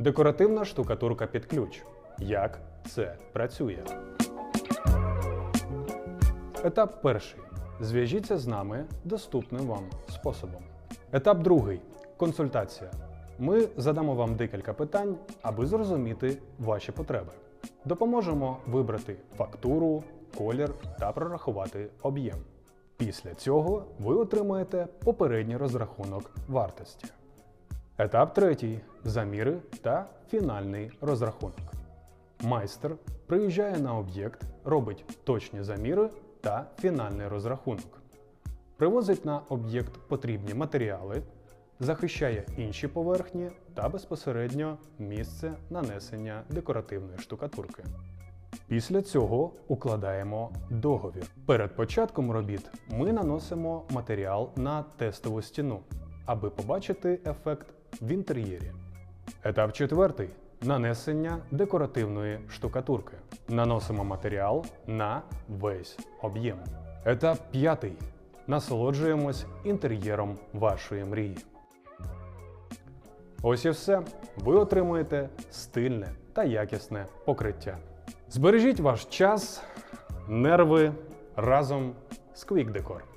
Декоративна штукатурка під ключ. Як це працює? Етап перший. Зв'яжіться з нами доступним вам способом. Етап другий консультація. Ми задамо вам декілька питань, аби зрозуміти ваші потреби. Допоможемо вибрати фактуру, колір та прорахувати об'єм. Після цього ви отримаєте попередній розрахунок вартості. Етап третій заміри та фінальний розрахунок. Майстер приїжджає на об'єкт, робить точні заміри та фінальний розрахунок. Привозить на об'єкт потрібні матеріали, захищає інші поверхні та безпосередньо місце нанесення декоративної штукатурки. Після цього укладаємо договір. Перед початком робіт ми наносимо матеріал на тестову стіну, аби побачити ефект в інтер'єрі. Етап четвертий нанесення декоративної штукатурки. Наносимо матеріал на весь об'єм. Етап п'ятий. Насолоджуємось інтер'єром вашої мрії. Ось і все. Ви отримуєте стильне та якісне покриття. Збережіть ваш час, нерви разом з Quick Decor.